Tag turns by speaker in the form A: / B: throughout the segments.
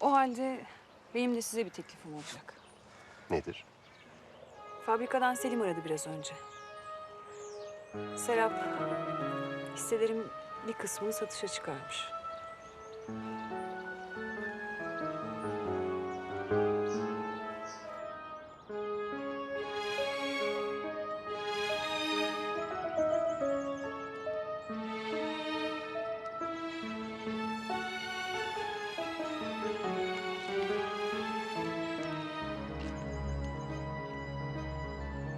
A: O halde benim de size bir teklifim olacak.
B: Nedir?
A: Fabrikadan Selim aradı biraz önce. Serap hisselerin bir kısmını satışa çıkarmış.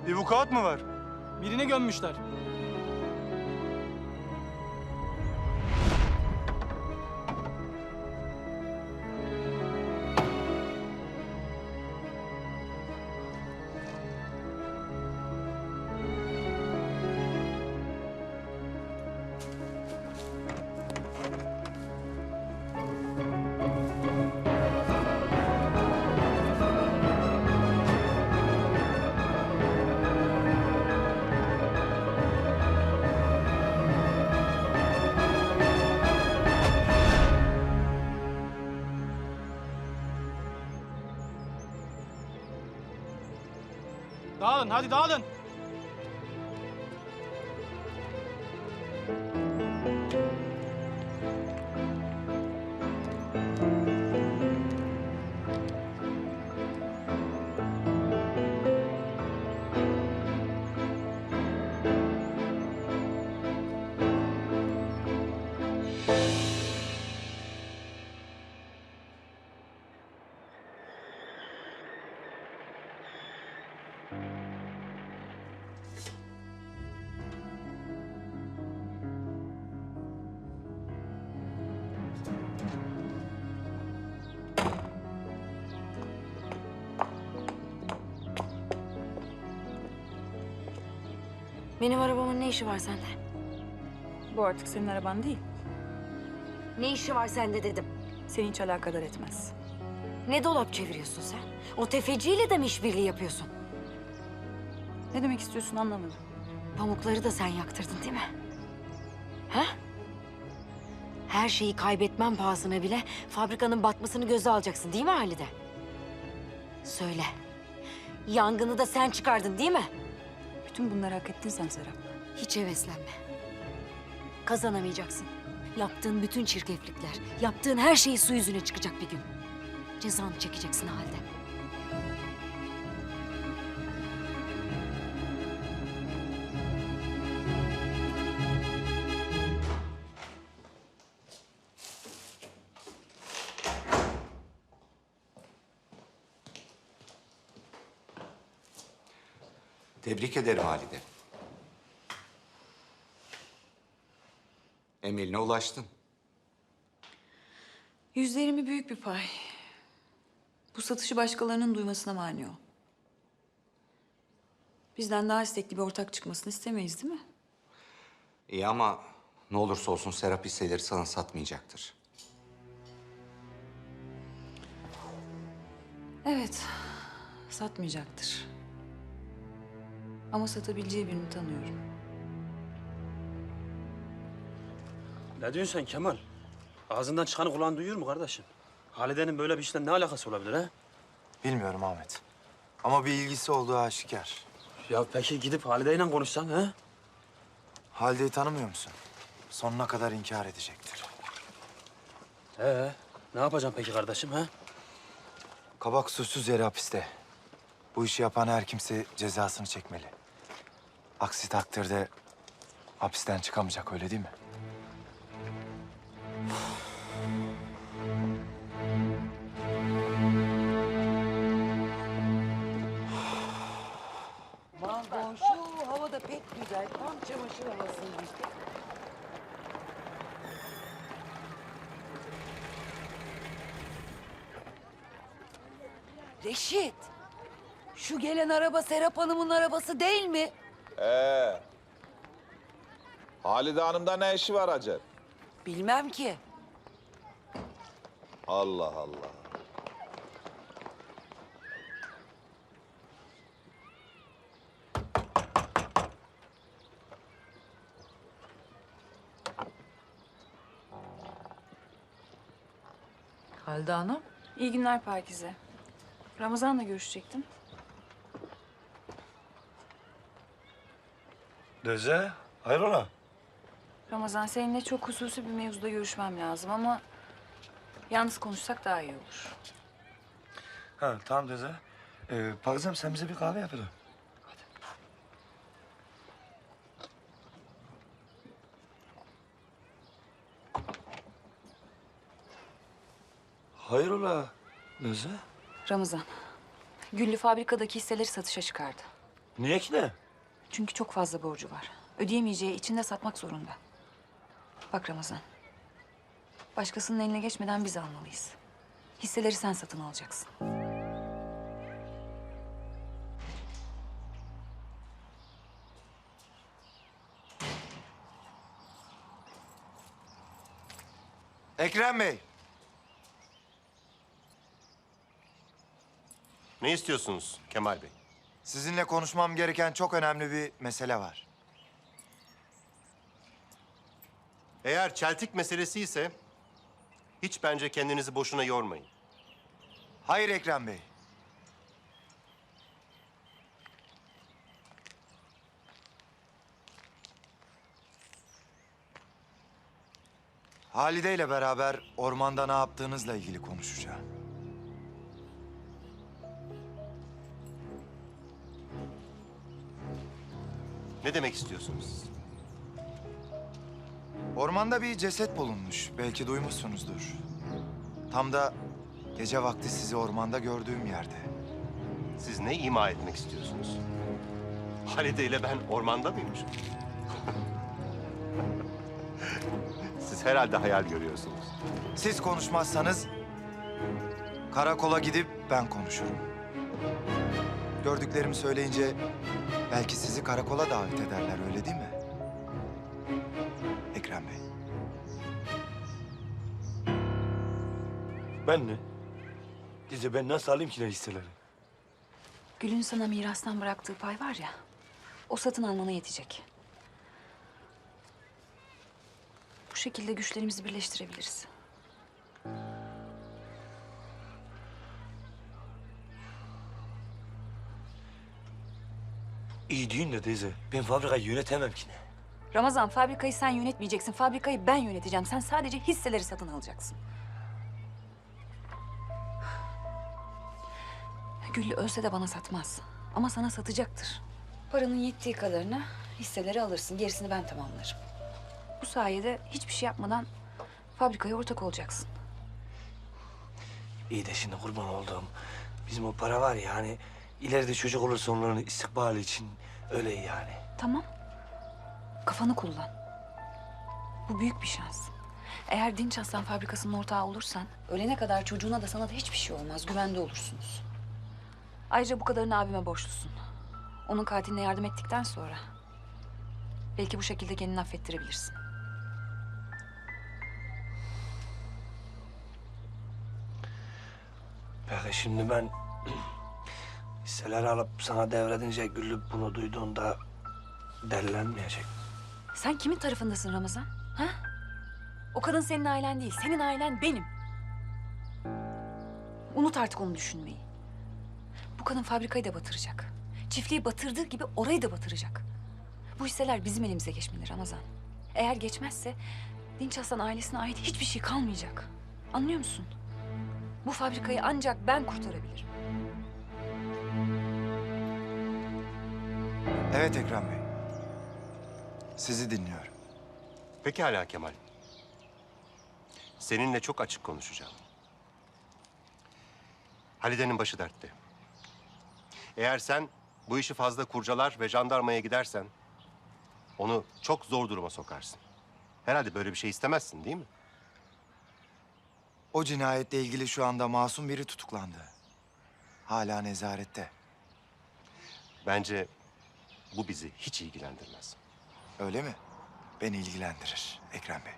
C: Bir vukuat mı var? Birini gömmüşler. Dağılın hadi dağılın.
D: Benim arabamın ne işi var sende?
A: Bu artık senin araban değil.
D: Ne işi var sende dedim.
A: Seni hiç alakadar etmez.
D: Ne dolap çeviriyorsun sen? O tefeciyle de mi işbirliği yapıyorsun?
A: Ne demek istiyorsun anlamadım.
D: Pamukları da sen yaktırdın değil mi? Ha? Her şeyi kaybetmem pahasına bile fabrikanın batmasını göze alacaksın değil mi Halide? Söyle. Yangını da sen çıkardın değil mi?
A: Bütün bunları hak ettin sen Serap.
D: Hiç heveslenme. Kazanamayacaksın. Yaptığın bütün çirkeflikler, yaptığın her şey su yüzüne çıkacak bir gün. Cezanı çekeceksin halde.
E: Tebrik ederim Halide. Emeline ulaştın.
A: Yüzde yirmi büyük bir pay. Bu satışı başkalarının duymasına mani ol. Bizden daha istekli bir ortak çıkmasını istemeyiz değil mi?
E: İyi ama ne olursa olsun Serap hisseleri sana satmayacaktır.
A: Evet, satmayacaktır. Ama satabileceği birini tanıyorum.
F: Ne diyorsun sen Kemal? Ağzından çıkanı kulağın duyuyor mu kardeşim? Halide'nin böyle bir işle ne alakası olabilir ha?
G: Bilmiyorum Ahmet. Ama bir ilgisi olduğu aşikar.
F: Ya peki gidip Halide'yle konuşsan ha?
G: Halide'yi tanımıyor musun? Sonuna kadar inkar edecektir.
F: Ee, ne yapacağım peki kardeşim ha?
G: Kabak suçsuz yere hapiste. Bu işi yapan her kimse cezasını çekmeli. Aksi takdirde hapisten çıkamayacak öyle değil mi?
H: Balkon şu havada pek güzel. Tam çamaşır havasıymış. Reşit. Şu gelen araba Serap Hanım'ın arabası değil mi?
I: Ee, Halide Hanım'da ne işi var acaba?
H: Bilmem ki.
I: Allah Allah.
H: Halide Hanım.
A: İyi günler Pakize. Ramazan'la görüşecektim.
B: Deze, hayrola?
A: Ramazan seninle çok hususi bir mevzuda görüşmem lazım ama... ...yalnız konuşsak daha iyi olur.
B: Ha, tamam Deze. Ee, Pakizem sen bize bir kahve yap hele. Hayrola Deze?
A: Ramazan, Güllü fabrikadaki hisseleri satışa çıkardı.
B: Niye ki ne?
A: Çünkü çok fazla borcu var. Ödeyemeyeceği için de satmak zorunda. Bak Ramazan, başkasının eline geçmeden biz almalıyız. Hisseleri sen satın alacaksın.
G: Ekrem Bey,
J: Ne istiyorsunuz Kemal Bey?
G: Sizinle konuşmam gereken çok önemli bir mesele var.
J: Eğer çeltik meselesi ise hiç bence kendinizi boşuna yormayın.
G: Hayır Ekrem Bey. Halide ile beraber ormanda ne yaptığınızla ilgili konuşacağım.
J: Ne demek istiyorsunuz?
G: Ormanda bir ceset bulunmuş. Belki duymuşsunuzdur. Tam da gece vakti sizi ormanda gördüğüm yerde.
J: Siz ne ima etmek istiyorsunuz? Halide ile ben ormanda mıymışım? Siz herhalde hayal görüyorsunuz.
G: Siz konuşmazsanız karakola gidip ben konuşurum. Gördüklerimi söyleyince belki sizi karakola davet ederler öyle değil mi? Ekrem Bey.
B: Ben ne? Deze ben nasıl alayım ki ne hisseleri?
A: Gül'ün sana mirastan bıraktığı pay var ya, o satın almana yetecek. Bu şekilde güçlerimizi birleştirebiliriz.
B: İyi deyin de Deze. Ben fabrikayı yönetemem ki ne?
A: Ramazan, fabrikayı sen yönetmeyeceksin. Fabrikayı ben yöneteceğim. Sen sadece hisseleri satın alacaksın. Güllü ölse de bana satmaz. Ama sana satacaktır. Paranın yettiği kadarını hisseleri alırsın. Gerisini ben tamamlarım. Bu sayede hiçbir şey yapmadan fabrikaya ortak olacaksın.
B: İyi de şimdi kurban olduğum bizim o para var ya hani ileride çocuk olursa onların istikbali için öyle yani.
A: Tamam. Kafanı kullan. Bu büyük bir şans. Eğer Dinç Aslan fabrikasının ortağı olursan... ...ölene kadar çocuğuna da sana da hiçbir şey olmaz. Güvende olursunuz. Ayrıca bu kadarını abime borçlusun. Onun katiline yardım ettikten sonra... ...belki bu şekilde kendini affettirebilirsin.
B: Peki şimdi ben hisseleri alıp sana devredince Güllü bunu duyduğunda delilenmeyecek.
A: Sen kimin tarafındasın Ramazan? Ha? O kadın senin ailen değil. Senin ailen benim. Unut artık onu düşünmeyi. Bu kadın fabrikayı da batıracak. Çiftliği batırdığı gibi orayı da batıracak. Bu hisseler bizim elimize geçmeli Ramazan. Eğer geçmezse Dinç Aslan ailesine ait hiçbir şey kalmayacak. Anlıyor musun? Bu fabrikayı ancak ben kurtarabilirim.
G: Evet Ekrem Bey. Sizi dinliyorum.
J: Pekala Kemal. Seninle çok açık konuşacağım. Halide'nin başı dertte. Eğer sen bu işi fazla kurcalar ve jandarmaya gidersen... ...onu çok zor duruma sokarsın. Herhalde böyle bir şey istemezsin değil mi?
G: O cinayetle ilgili şu anda masum biri tutuklandı. Hala nezarette.
J: Bence bu bizi hiç ilgilendirmez.
G: Öyle mi? Beni ilgilendirir Ekrem Bey.